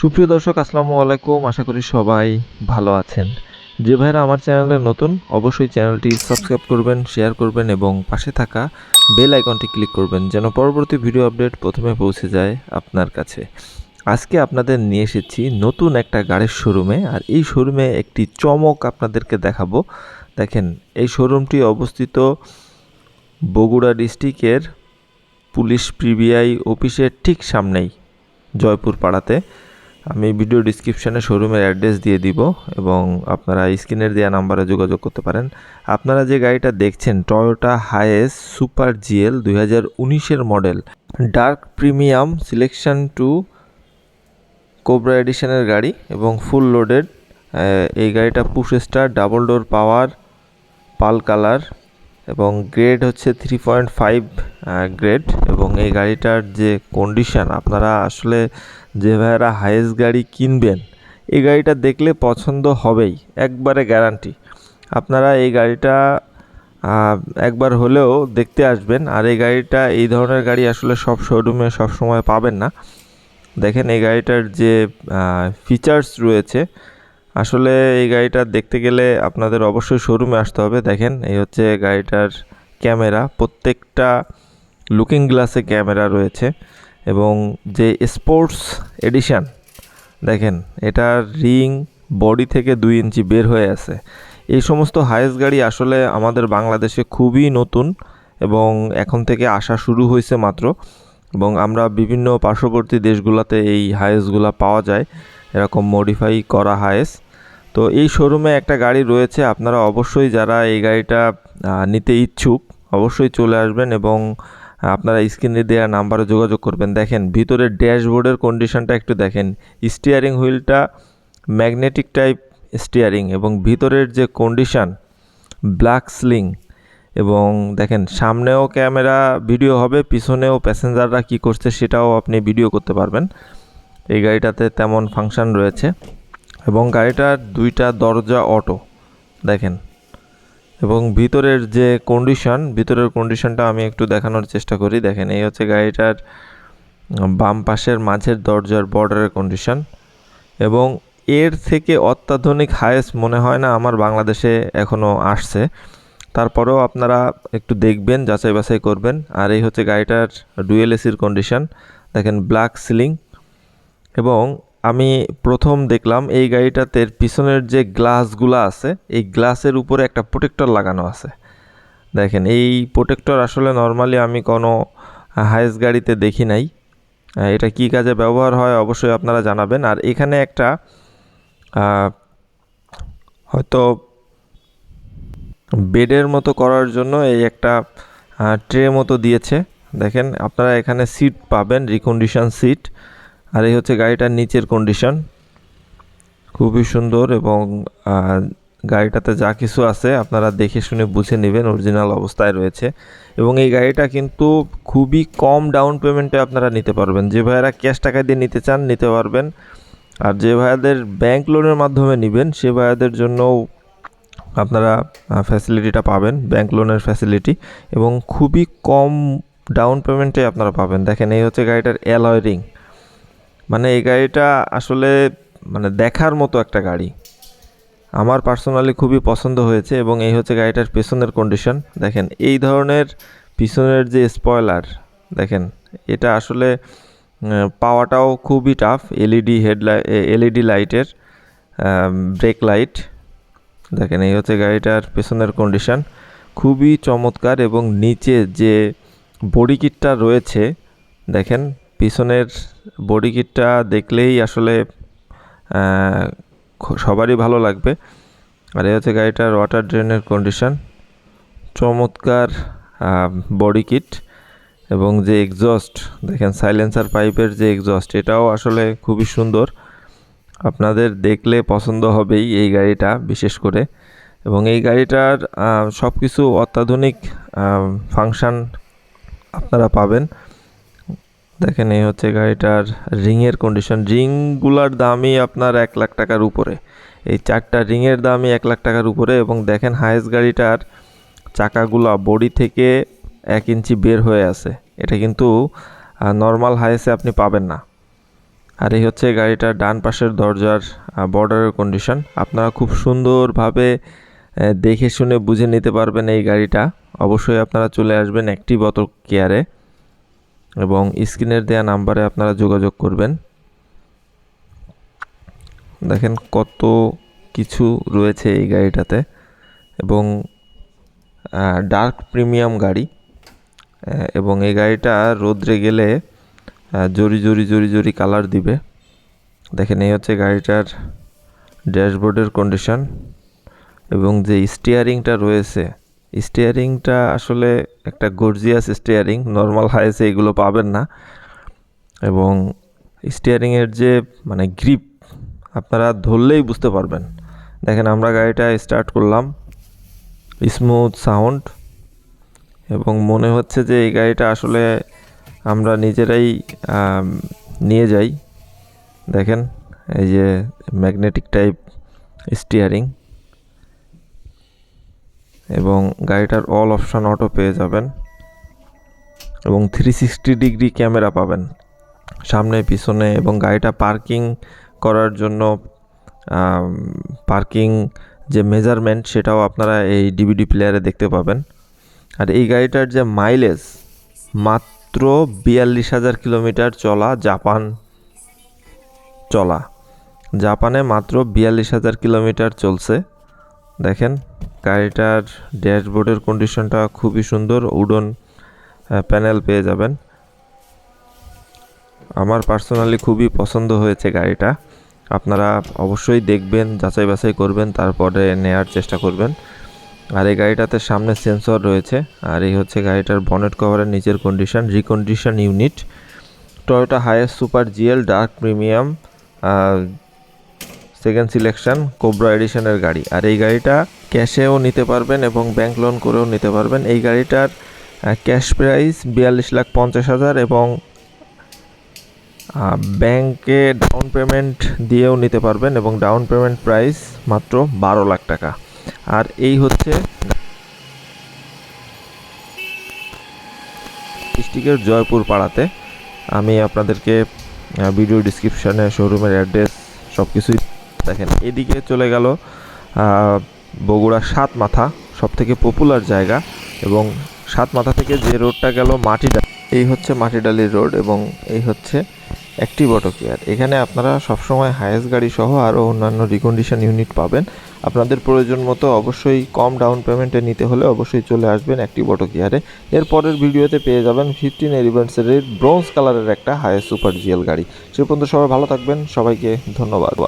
সুপ্রিয় দর্শক, আসসালামু আলাইকুম। আশা করি সবাই ভালো আছেন। যে ভাইরা আমার চ্যানেলে নতুন, অবশ্যই চ্যানেলটি সাবস্ক্রাইব করবেন, শেয়ার করবেন এবং পাশে থাকা বেল আইকনটি ক্লিক করবেন যেন পরবর্তী ভিডিও আপডেট প্রথমে পৌঁছে যায় আপনার কাছে। আজকে আপনাদের নিয়ে এসেছি নতুন একটা গাড়ির শোরুমে, আর এই শোরুমে একটি চমক আপনাদেরকে দেখাবো। দেখেন, এই শোরুমটি অবস্থিত বগুড়া ডিস্ট্রিক্টের পুলিশ পিবিআই অফিসের ঠিক সামনেই জয়পুর পাড়াতে আমি ভিডিও ডিসক্রিপশানে শোরুমের অ্যাড্রেস দিয়ে দিব এবং আপনারা স্ক্রিনের দেওয়া নাম্বারে যোগাযোগ করতে পারেন। আপনারা যে গাড়িটা দেখছেন টয়োটা হায়েস সুপার জিএল দুই হাজার model dark premium selection two cobra এডিশনের গাড়ি এবং ফুল লোডেড এই গাড়িটা push star double door power pearl colour এবং গ্রেড হচ্ছে থ্রি পয়েন্ট ফাইভ গ্রেড এবং এই গাড়িটার যে কন্ডিশন আপনারা আসলে যে ভাইয়েরা হাইয়েস্ট গাড়ি কিনবেন, এই গাড়িটা দেখলে পছন্দ হবেই, একবারে গ্যারান্টি আপনারা এই গাড়িটা একবার হলেও দেখতে আসবেন, আর এই গাড়িটা, এই ধরনের গাড়ি আসলে সব শোরুমে সব সময় পাবেন না। দেখেন এই গাড়িটার যে ফিচার্স রয়েছে আসলে এই গাড়িটা দেখতে গেলে আপনাদের অবশ্যই শোরুমে আসতে হবে। দেখেন, এই হচ্ছে গাড়িটার ক্যামেরা। প্রত্যেকটা লুকিং গ্লাসে ক্যামেরা রয়েছে এবং যে স্পোর্টস এডিশান দেখেন, এটার রিং বডি থেকে দুই ইঞ্চি বের হয়ে আছে। এই সমস্ত হাইয়েস্ট গাড়ি আসলে আমাদের বাংলাদেশে খুবই নতুন এবং এখন থেকে আসা শুরু হয়েছে মাত্র এবং আমরা বিভিন্ন পার্শ্ববর্তী দেশগুলোতে এই হাইয়েস্টগুলো পাওয়া যায়। এরকম মডিফাই করা হাইয়েস্ট তো এই শোরুমে একটা গাড়ি রয়েছে, আপনারা অবশ্যই যারা এই গাড়িটা নিতে ইচ্ছুক, অবশ্যই চলে আসবেন এবং আপনারা স্ক্রিনে দেওয়া নাম্বারে যোগাযোগ করবেন। দেখেন, ভিতরের ড্যাশবোর্ডের কন্ডিশনটা একটু দেখেন। স্টিয়ারিং হুইলটা ম্যাগনেটিক টাইপ স্টিয়ারিং এবং ভিতরের যে কন্ডিশন ব্ল্যাক স্লিং এবং দেখেন, সামনেও ক্যামেরা ভিডিও হবে, পিছনেও প্যাসেঞ্জাররা কি করছে সেটাও আপনি ভিডিও করতে পারবেন। এই গাড়িটাতে তেমন ফাংশন রয়েছে। এবং গাড়িটার দুইটা দরজা অটো দেখেন। এবং ভিতরের যে কন্ডিশন ভিতরের কন্ডিশনটা আমি একটু দেখানোর চেষ্টা করি। দেখেন, এই হচ্ছে গাড়িটার বাম পাশের মাঝের দরজার বর্ডারের কন্ডিশন এবং এর থেকে অত্যাধুনিক হায়েস্ট মনে হয় না আমার বাংলাদেশে এখনও আসছে। তারপরেও আপনারা একটু দেখবেন, যাচাই বাছাই করবেন। আর এই হচ্ছে গাড়িটার ডুয়েল এসির কন্ডিশন দেখেন ব্ল্যাক সিলিং এবং আমি প্রথম দেখলাম এই গাড়িটাতে পিছনের যে গ্লাসগুলো আছে, এই গ্লাসের উপরে একটা প্রোটেক্টর লাগানো আছে। দেখেন, এই প্রোটেক্টর আসলে নর্মালি আমি কোনো হাইস্ট গাড়িতে দেখি নাই। এটা কী কাজে ব্যবহার হয় অবশ্যই আপনারা জানাবেন। আর এখানে একটা হয়তো বেডের মতো করার জন্য এই একটা ট্রে মতো দিয়েছে। দেখেন, আপনারা এখানে সিট পাবেন রিকন্ডিশন সিট আর এই হচ্ছে গাড়িটার নিচের কন্ডিশন খুবই সুন্দর এবং গাড়িটাতে যা কিছু আছে আপনারা দেখে শুনে বুঝে নেবেন অরিজিনাল অবস্থায় রয়েছে। এবং এই গাড়িটা কিন্তু খুবই কম ডাউন পেমেন্টে আপনারা নিতে পারবেন। যে ভাইয়েরা ক্যাশ টাকা দিয়ে নিতে চান, নিতে পারবেন। আর যে ভাইয়াদের ব্যাংক লোনের মাধ্যমে নেবেন, সে ভাইয়াদের জন্যও আপনারা ফ্যাসিলিটিটা পাবেন ব্যাংক লোনের ফ্যাসিলিটি এবং খুবই কম ডাউন পেমেন্টে আপনারা পাবেন। দেখেন, এই হচ্ছে গাড়িটার অ্যালয় রিং মানে এই গাড়িটা আসলে মানে দেখার মতো একটা গাড়ি। আমার পার্সোনালি খুবই পছন্দ হয়েছে এবং এই হচ্ছে গাড়িটার পেছনের কন্ডিশন দেখেন, এই ধরনের পিছনের যে স্পয়লার দেখেন, এটা আসলে পাওয়াটাও খুবই টাফ এলইডি হেডলাইট এলইডি লাইটের ব্রেক লাইট দেখেন, এই হচ্ছে গাড়িটার পেছনের কন্ডিশন খুবই চমৎকার এবং নিচে যে বডি কিটটা রয়েছে, দেখেন পিছনের বডি কিটটা দেখলেই আসলে সবারই ভালো লাগবে। আর এই হচ্ছে গাড়িটার ওয়াটার ড্রেনের কন্ডিশন চমৎকার বডি কিট এবং যে এক্সস্ট দেখেন সাইলেন্সার পাইপের যে এক্সস্ট এটাও আসলে খুবই সুন্দর। আপনাদের দেখলে পছন্দ হবেই এই গাড়িটা বিশেষ করে। এবং এই গাড়িটার সব কিছু অত্যাধুনিক ফাংশন আপনারা পাবেন। দেখেন, এই হচ্ছে গাড়িটার রিংয়ের কন্ডিশন রিংগুলার দামই আপনার এক লাখ টাকার উপরে। এই চারটা রিংয়ের দামই এক লাখ টাকার উপরে এবং দেখেন হায়েস্ট গাড়িটার চাকাগুলা বডি থেকে এক ইঞ্চি বের হয়ে আছে। এটা কিন্তু নর্মাল হায়েসে আপনি পাবেন না। আর এই হচ্ছে গাড়িটার ডান পাশের দরজার বর্ডারের কন্ডিশন আপনারা খুব সুন্দরভাবে দেখে শুনে বুঝে নিতে পারবেন এই গাড়িটা। অবশ্যই আপনারা চলে আসবেন অ্যাক্টিভ অটো কেয়ারে এবং স্ক্রিনের দেয়া নাম্বারে আপনারা যোগাযোগ করবেন। দেখেন কত কিছু রয়েছে এই গাড়িটাতে এবং ডার্ক প্রিমিয়াম গাড়ি এবং এই গাড়িটা রোদ্রে গেলে জরি জরি জরি জরি কালার দিবে। দেখেন এই হচ্ছে গাড়িটার ড্যাশবোর্ডের কন্ডিশন এবং যে স্টিয়ারিংটা রয়েছে স্টিয়ারিংটা আসলে একটা গর্জিয়াস স্টিয়ারিং নর্মাল হাইসে এগুলো পাবেন না। এবং স্টিয়ারিংয়ের যে মানে গ্রিপ আপনারা ধরলেই বুঝতে পারবেন। দেখেন, আমরা গাড়িটা স্টার্ট করলাম। স্মুথ সাউন্ড এবং মনে হচ্ছে যে, এই গাড়িটা আসলে আমরা নিজেরাই নিয়ে যাই। দেখেন, এই যে ম্যাগনেটিক টাইপ স্টিয়ারিং এবং গাড়িটার অল অপশান অটো পেয়ে যাবেন এবং থ্রি সিক্সটি ডিগ্রি ক্যামেরা পাবেন। সামনে, পিছনে এবং গাড়িটা পার্কিং করার জন্য পার্কিং যে মেজারমেন্ট সেটাও আপনারা এই ডিভিডি প্লেয়ারে দেখতে পাবেন। আর এই গাড়িটার যে মাইলেজ মাত্র বিয়াল্লিশ হাজার কিলোমিটার চলা জাপান চলা। জাপানে মাত্র বিয়াল্লিশ হাজার কিলোমিটার চলছে। দেখেন, গাড়িটার ড্যাশবোর্ডের কন্ডিশনটা খুবই সুন্দর, উডন প্যানেল পেয়ে যাবেন। আমার পার্সোনালি খুবই পছন্দ হয়েছে গাড়িটা। আপনারা অবশ্যই দেখবেন, যাচাই বাছাই করবেন, তারপরে নেয়ার চেষ্টা করবেন। আর এই গাড়িটাতে সামনে সেন্সর রয়েছে, আর এই হচ্ছে গাড়িটার বনেট কভারের নিচের condition recondition unit Toyota Hiace super GL dark premium second selection cobra এডিশনের গাড়ি। আর এই গাড়িটা ক্যাশেও নিতে পারবেন এবং ব্যাংক লোন করেও নিতে পারবেন। এই গাড়িটার ক্যাশ প্রাইস বিয়াল্লিশ লাখ পঞ্চাশ হাজার এবং ব্যাংকে ডাউন পেমেন্ট দিয়েও নিতে পারবেন এবং ডাউন পেমেন্ট প্রাইস মাত্র বারো লাখ টাকা। আর এই হচ্ছে ডিস্ট্রিক্টের জয়পুর পাড়াতে। আমি আপনাদেরকে ভিডিও ডিসক্রিপশানে শোরুমের অ্যাড্রেস সব কিছুই দেখেন, এদিকে চলে গেল বগুড়া সাত মাথা সব থেকে পপুলার জায়গা এবং সাত মাথা থেকে যে রোডটা গেল মাটিডা, এই হচ্ছে মাটিডালির রোড এবং এই হচ্ছে একটি অটো কেয়ার এখানে আপনারা সবসময় হায়েস্ট গাড়ি সহ আরও অন্যান্য রিকন্ডিশন ইউনিট পাবেন। আপনাদের প্রয়োজন মতো অবশ্যই কম ডাউন পেমেন্টে নিতে হলে অবশ্যই চলে আসবেন একটি অটো কেয়ারে এর পরের ভিডিওতে পেয়ে যাবেন ফিফটিন এলিভেন্টসের ব্রোঞ্জ কালারের একটা হায়েস্ট সুপার জিএল গাড়ি। সে পর্যন্ত সবাই ভালো থাকবেন, সবাইকে ধন্যবাদ।